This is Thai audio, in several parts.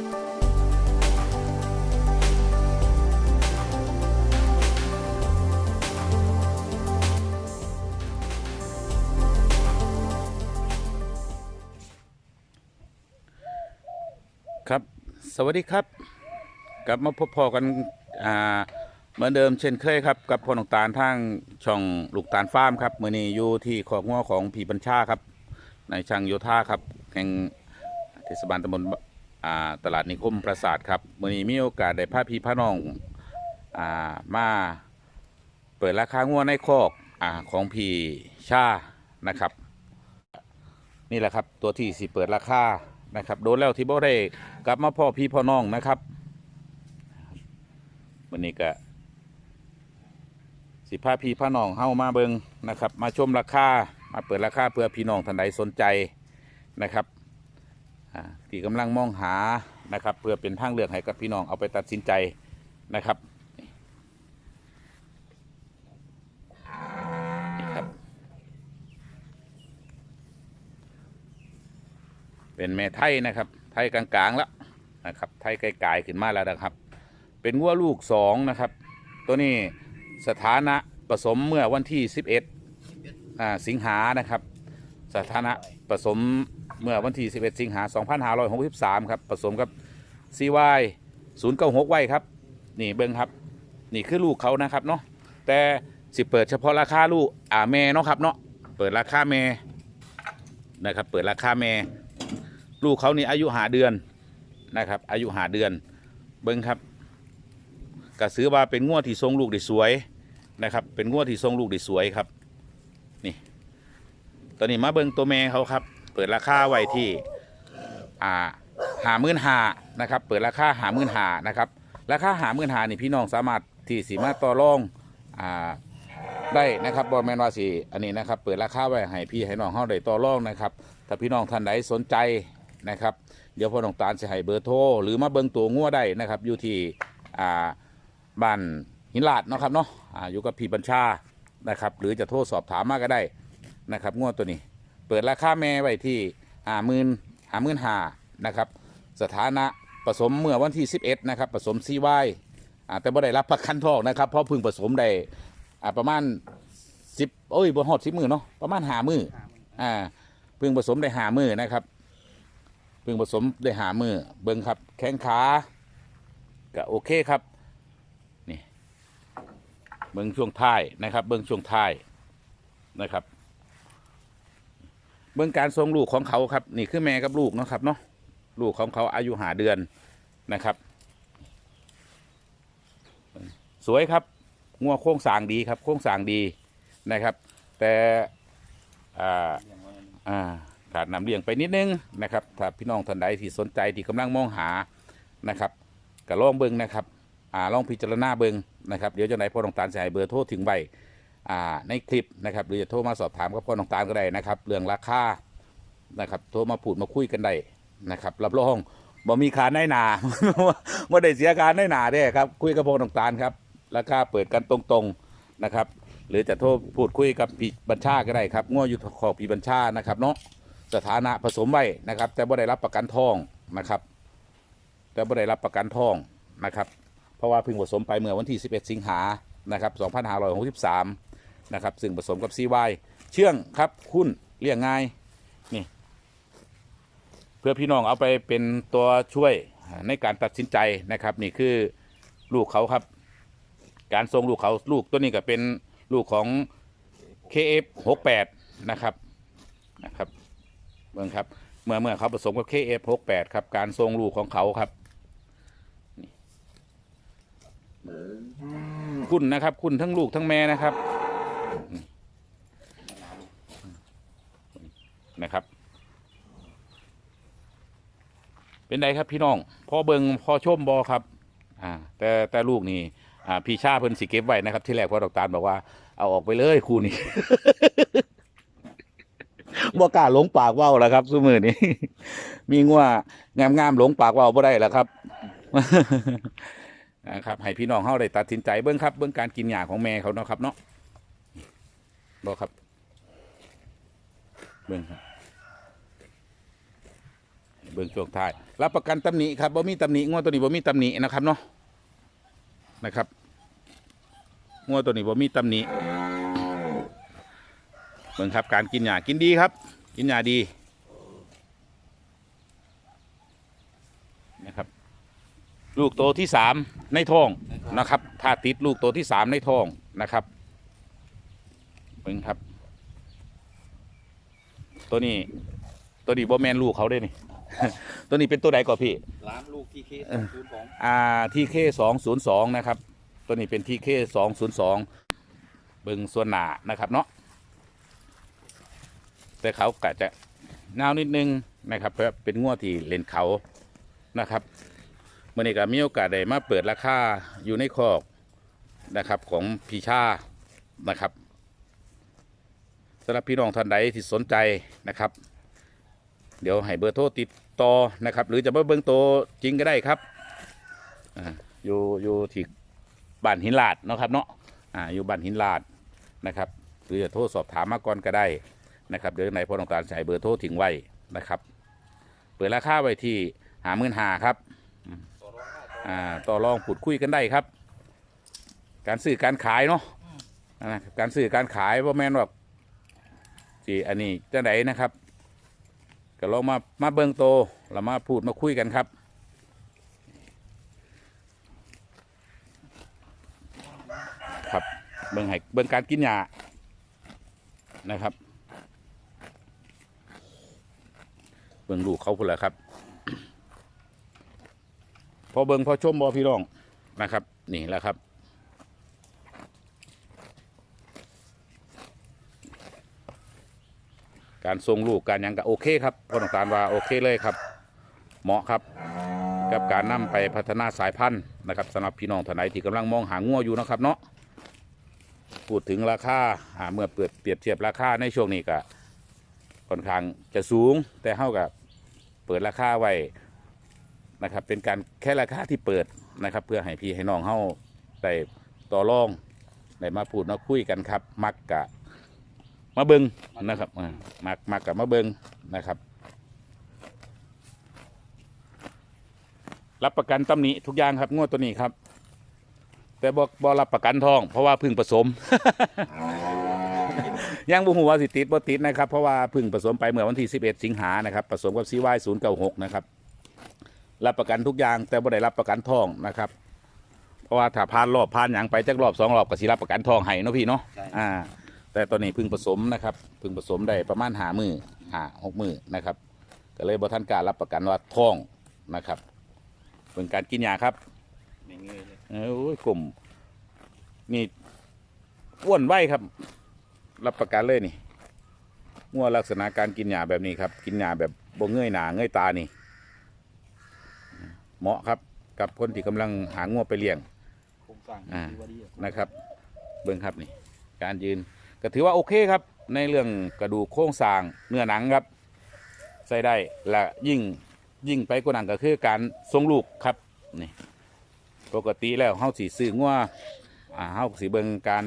ครับ สวัสดีครับ กลับมาพบพอกันอ่าเหมือนเดิมเช่นเคยครับ กับพอหนองตาลทางช่องลูกตาลฟาร์มครับมือนี้อยู่ที่ขอกงัวของผีบัญชาครับ ในช่างโยธาครับแห่งเทศบาลตำบล อ่าตลาดนิคมปราสาทครับมือนี้มีโอกาสได้พาพี่พาน้องอ่ามาเปิดราคางัวในคอกอ่าของพี่ชานะครับ นี่แหละครับตัวที่สิเปิดราคานะครับโดนแล้วที่บ่ได้กลับมาพ่อพี่พ่อน้องนะครับวันนี้ก็สิพาพี่พ่อน้องเฮามาเบิงนะครับ มาชมราคามาเปิดราคาเพื่อพี่น้องท่านใดสนใจนะครับ ที่กำลังมองหานะครับ เพื่อเป็นทางเลือกให้กับพี่น้องเอาไปตัดสินใจนะครับนี่ครับเป็นแม่ไทยนะครับ ไทยกลางๆแล้วนะครับ ไทยไกลๆขึ้นมาแล้วนะครับ เป็นวัวลูกสองนะครับ ตัวนี้สถานะผสมเมื่อวันที่ 11อ่าสิงหานะครับ สถานะผสม เมื่อวันที่ 11 สิงหา2563 ครับผสมกับ CY 096ไว้ครับ นี่เบิ้งครับ นี่คือลูกเขานะครับเนาะแต่สิเปิดเฉพาะราคาลูกอ่าแม่เนาะครับเนาะเปิดราคาแม่นะครับ เปิดราคาแม่ลูกเขานี่อายุหาเดือนนะครับ อายุหาเดือน เบิ้งครับกระซื้อว่าเป็นงวดที่ทรงลูกได้สวยนะครับ เป็นงวดที่ทรงลูกได้สวยครับ นี่ ตอนนี้มาเบิ้งตัวแม่เขาครับ เปิดราคาไว้ที่อ่าหามื่นหานะครับ เปิดราคาหาหมื่นหานะครับ ราคาหาหมื่นหานี่พี่น้องสามารถที่สีมาต่อรองอ่าได้นะครับบอลแมนวาสีอันนี้นะครับ เปิดราคาไว้ให้พี่ให้น้องเข้าได้ต่อรองนะครับ ถ้าพี่น้องท่านใดสนใจนะครับ เดี๋ยวพ่อน้องตาลจะให้เบอร์โทรหรือมาเบิ่งตัวงัวได้นะครับอยู่ที่อ่าบ้านหินลาดเนาะครับเนาะอ่าอยู่กับพี่บัญชานะครับ หรือจะโทรสอบถามมาก็ได้นะครับงัวตัวนี้ เปิดราคาแม่ไว้ที่ห้าหมื่นห้าหมื่นห้านะครับ สถานะผสมเมื่อวันที่ 11 นะครับ ผสมซีไวแต่บ่ได้รับประกันทองนะครับ เพราะพิ่งผสมได้ประมาณ 10โอ้ยบ่ฮอด10มือเนาะประมาณ5มืออ่าพิ่งผสมได้หามือนะครับพิ่งผสมได้หามือเบิ้งครับ แข้งขาก็โอเคครับนี่เบิ้งช่วงท้ายนะครับ เบิ้งช่วงท้ายนะครับ เบิ้องการทรงลูกของเขาครับ นี่คือแม่กับลูกเนาะครับเนาะลูกของเขาอายุหาเดือนนะครับ สวยครับงัวโค้งสางดีครับ โค้งสางดีนะครับ แต่อ่าอ่าขาดน้ำเลี้ยงไปนิดนึงนะครับ ถ้าพี่น้องท่านใดที่สนใจที่กำลังมองหานะครับก็ลองเบิ้งนะครับอ่าลองพิจารณาเบิ้งนะครับ เดี๋ยวจะไหนพ่อน้องตาลให้เบอร์โทรถึงใบ ในคลิปนะครับหรือจะโทรมาสอบถามกับพ่อน้องตาลก็ได้นะครับ เรื่องราคานะครับโทรมาพูดมาคุยกันได้นะครับ รับรองบ่มีค่าในหนาว่ได้เสียค่าในหนาเด้ครับ คุยกับพ่อน้องตาลครับราคาเปิดกันตรงๆนะครับ หรือจะโทรพูดคุยกับพี่บัญชาก็ได้ครับง้ออยู่ขอบพี่บัญชานะครับเนาะสถานะผสมไว้นะครับ แต่บ่ได้รับประกันทองนะครับ แต่บ่ได้รับประกันทองนะครับ เพราะว่าเพิ่งผสมไปเมื่อวันที่ 11 สิงหานะครับ 2563 นะครับ ซึ่งผสมกับซีวเชื่องครับคุณเลี้ยงง่ายนี่ เพื่อพี่น้องเอาไปเป็นตัวช่วยในการตัดสินใจนะครับ นี่คือลูกเขาครับ การทรงลูกเขาลูกตัวนี้ก็เป็นลูกของ KF68 นะครับนะครับเมืองครับ เมื่อเมื่อเขาผสมกับ KF68 ครับ การทรงลูกของเขาครับนี่คุณนะครับ คุณทั้งลูกทั้งแม่นะครับ นะครับ เป็นไงครับพี่น้องพ่อเบิงพ่อชมบอครับอ่าแต่แต่ลูกนี่อ่าพี่ชาเพิ่นสิเก็บไว้นะครับ ที่แรกพ่อดอกตาลบอกว่าเอาออกไปเลยคู่นี้ บ่กล้าหลงปากว้าวแล้วครับซุมือนี้ มีงัวงามๆหลงปากว้าวบ่ได้แล้วครับนะครับให้พี่น้องเฮาได้ตัดสินใจเบิ่งครับ เบิ่งการกินหญ้าของแม่เขาเนาะครับเนาะ บ่ครับ เบิ่งครับเบิ่งบิ่งช่วงท้าย รับประกันตำหนิครับบ่มีตำหนิงวดตัวนี้บ่มีตำหนินะครับเนาะนะครับงวดตัวนี้บ่มีตำหนิเบิ่งครับการกินหญ้ากินดีครับ กินหญ้าดีนะครับ ลูกโตที่สามในท้องนะครับ ถ้าติดลูกโตที่สามในท้องนะครับ เบิ่งครับ ตัวนี้ ตัวนี้บ่แมนลูกเขาได้นี่ ตัวนี้เป็นตัวใดก่อนพี่ ร้านลูกที่เคสเออศูนย์ของอ่าทีเคสองศูนย์สองนะครับ ตัวนี้เป็นทีเคสองศูนย์สองเบิ่งส่วนหนานะครับเนาะแต่เขากะจะนาวนิดนึงนะครับเพราะเป็นงวดที่เล่นเขานะครับเมื่อนี้ก็มีโอกาสได้มาเปิดราคาอยู่ในคอกนะครับของพีชานะครับ สำหรับพี่น้องท่านใดที่สนใจนะครับ เดี๋ยวให้เบอร์โทรติดต่อนะครับ หรือจะมาเบิ่งตัวจริงก็ได้ครับอ่าอยู่อยู่ที่บ้านหินลาดเนาะครับเนาะอ่าอยู่บ้านหินลาดนะครับ หรือจะโทรสอบถามมาก่อนก็ได้นะครับเดี๋ยวในพอต้องการใช้เบอร์โทรทิ้งไว้นะครับ เปิดราคาไว้ที่หาหมื่นหาครับต่อรองได้อ่าต่อรองพูดคุยกันได้ครับ การซื้อการขายเนาะการซื้อการขายว่าแม่นว่า ที่อันนี้จะไหนนะครับ ก็ลองมามาเบิ่งโตเรามาพูดมาคุยกันครับครับเบิ่งให้เบิ่งการกินยานะครับ เบิ่งลูกเขาพุ่นแหละครับ พอเบิ่งพอชมบอพี่น้องนะครับ นี่แหละครับ การทรงลูกการยังก็โอเคครับพอต้องการว่าโอเคเลยครับ เหมาะครับกับการนำไปพัฒนาสายพันธุ์นะครับสำหรับพี่น้องท่านใดที่กำลังมองหางัวอยู่นะครับเนาะพูดถึงราคาอ่าเมื่อเปิดเปรียบเทียบราคาในช่วงนี้ก็ค่อนข้างจะสูงแต่เท่ากับเปิดราคาไว้นะครับเป็นการแค่ราคาที่เปิดนะครับ เพื่อให้พี่ให้น้องเฮาได้ต่อรองได้มาพูดมาคุยกันครับ มักกะ มาเบิงนะครับอ่ามักมักกะมาเบิงนะครับ รับประกันตำหนิทุกอย่างครับงวดตัวนี้ครับ แต่บอกบอรับประกันทอง เพราะว่าเพึ่งผสมยังบุหัวาสิติดบ่ติดนะครับ เพราะว่าเพึ่งผสมไปเมื่อวันที่ 11 สิงหานะครับผสมกับซีวายศูนย์เก้าหกนะครับรับประกันทุกอย่าง แต่บ่ได้รับประกันทองนะครับ เพราะว่าถ้าผ่านรอบผ่านหยังไปจักรอบสองรอบก็สิรับประกันทองให้เนาะพี่เนาะใช่อ่า แต่ตอนนี้เพึ่งผสมนะครับเพึ่งผสมได้ประมาณหามือหาหกมือนะครับ ก็เลยบ่ท่านกล้ารรับประกันว่าทองนะครับเป็นการกินยาครับไม่เงยเลยเอ้ยกลุ่มนี่อ้วนไวครับ รับประกันเลยนี่งัวลักษณะการกินยาแบบนี้ครับ กินยาแบบบ่เงยหนาเงยตานี่ เหมาะครับกับคนที่กำลังหางัวไปเลี้ยงโครงสร้างอ่าถือว่าดีอะนะครับ เบิ้งครับนี่ การยืน ก็ถือว่าโอเคครับ ในเรื่องกระดูกโครงสร้างเนื้อหนังครับ ใส่ได้และยิ่งยิ่งไปกว่านั้นก็คือการทรงลูกครับนี่ปกติแล้วเฮาสีซื้องัวอ่าเฮาสีเบิงการ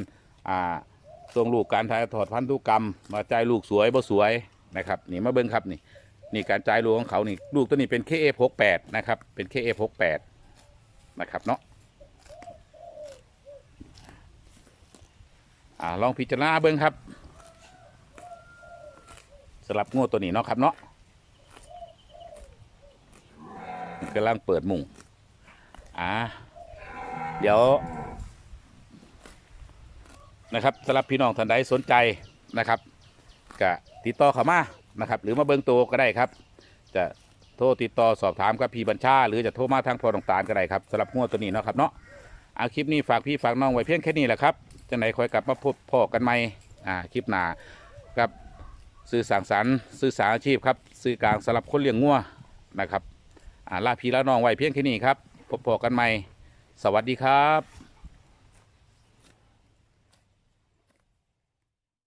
อ่าทรงลูกการถ่ายทอดพันธุกรรม มาจ่ายลูกสวยบ่สวยนะครับนี่มาเบิงครับนี่นี่การจ่ายลูกของเขานี่ลูกตัวนี้เป็น KF68 นะครับเป็น KF68 นะครับเนาะ อ่าลองพิจารณาเบิ้งครับสำหรับงวดตัวนี้เนาะครับเนาะกำลังเปิดมุงอ่าเดี๋ยว นะครับสำหรับพี่น้องท่านใดสนใจนะครับก็ติดต่อเข้ามานะครับ หรือมาเบิ้งตัวก็ได้ครับ จะโทรติดต่อสอบถามกับพี่บัญชา หรือจะโทรมาทางพอต่างๆก็ได้ครับสำหรับงวดตัวนี้เนาะครับเนาะเอาคลิปนี้ฝากพี่ฝากน้องไว้เพียงแค่นี้แหละครับ จังไหนคอยกลับมาพบพ่อกันใหม่อ่าคลิปหน้ากับสื่อสางสรรค์สื่อสารอาชีพครับสื่อกลางสำหรับคนเลี้ยงงัวนะครับอ่าลาพี่ละน้องไว้เพียงแค่นี้ครับพบพ่อกันใหม่ สวัสดีครับ